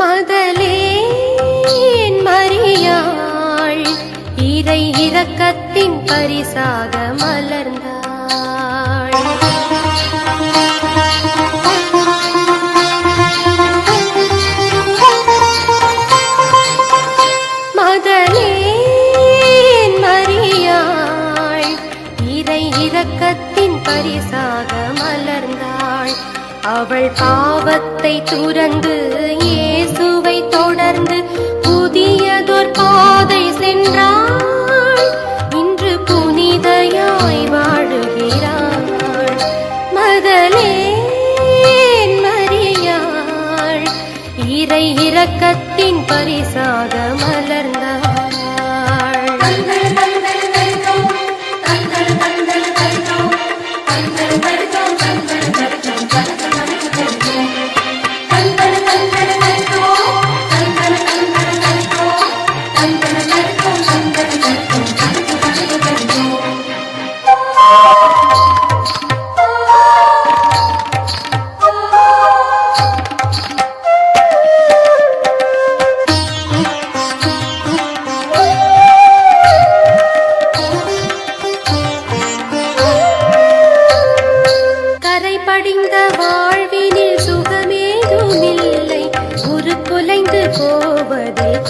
மதலே என் மரியாள் இறை இரக்கத்தின் பரிசாக மலர்ந்தாள் பரிசாக மலர்ந்தாள். அவள் பாவத்தை துறந்து இயேசுவை தொடர்ந்து புதியதொர் பாதை சென்றாள். இன்று புனிதையாய் வாழுகிறாள். மதலே மறியாள் இறை இரக்கத்தின் பரிசாக மலர்ந்தாள்.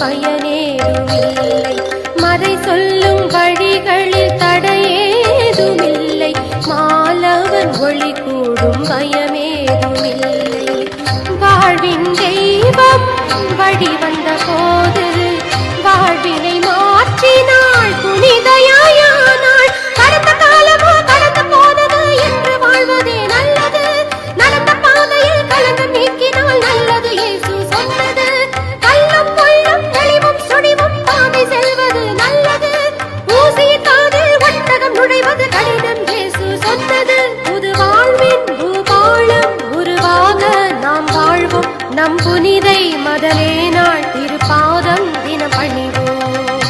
பயனேதுமில்லை மறை சொல்லும் வழிகளில் தடையேதுமில்லை. மாலவன் ஒளி கூடும் பயமேதுமில்லை. வாழ்வின் தெய்வம் வழி வந்த போது வாழ்வினை மாற்றின நம் புனிதை மதலே நாள் திருப்பாதம் தின பணிவோம்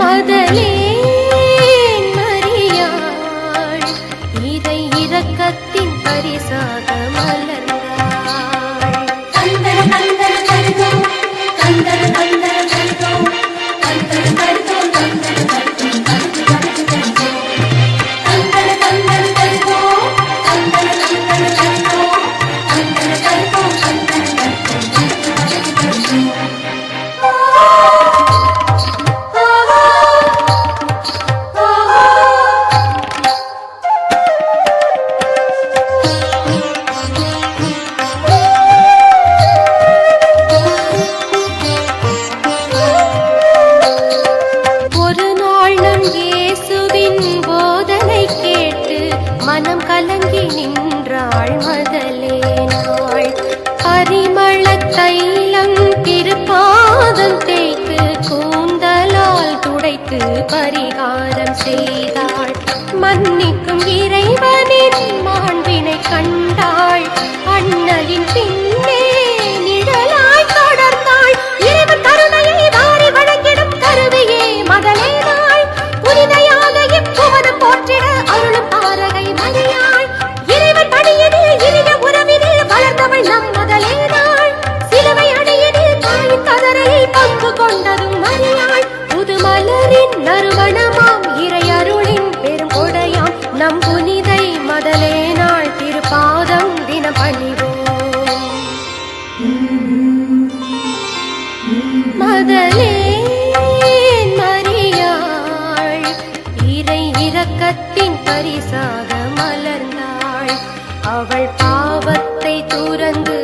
மதலே மரியாள் இதை இரக்கத்தின் பரிசாக மனம் கலங்கி நின்றாள் மகளே நாள். பரிமள தைலம் திருப்பாதம் தேய்த்து கூந்தலால் துடைத்து பரிகாரம் மதலே மரியாள் இறை இரக்கத்தின் பரிசாக மலர்ந்தாள். அவள் பாவத்தை துறந்து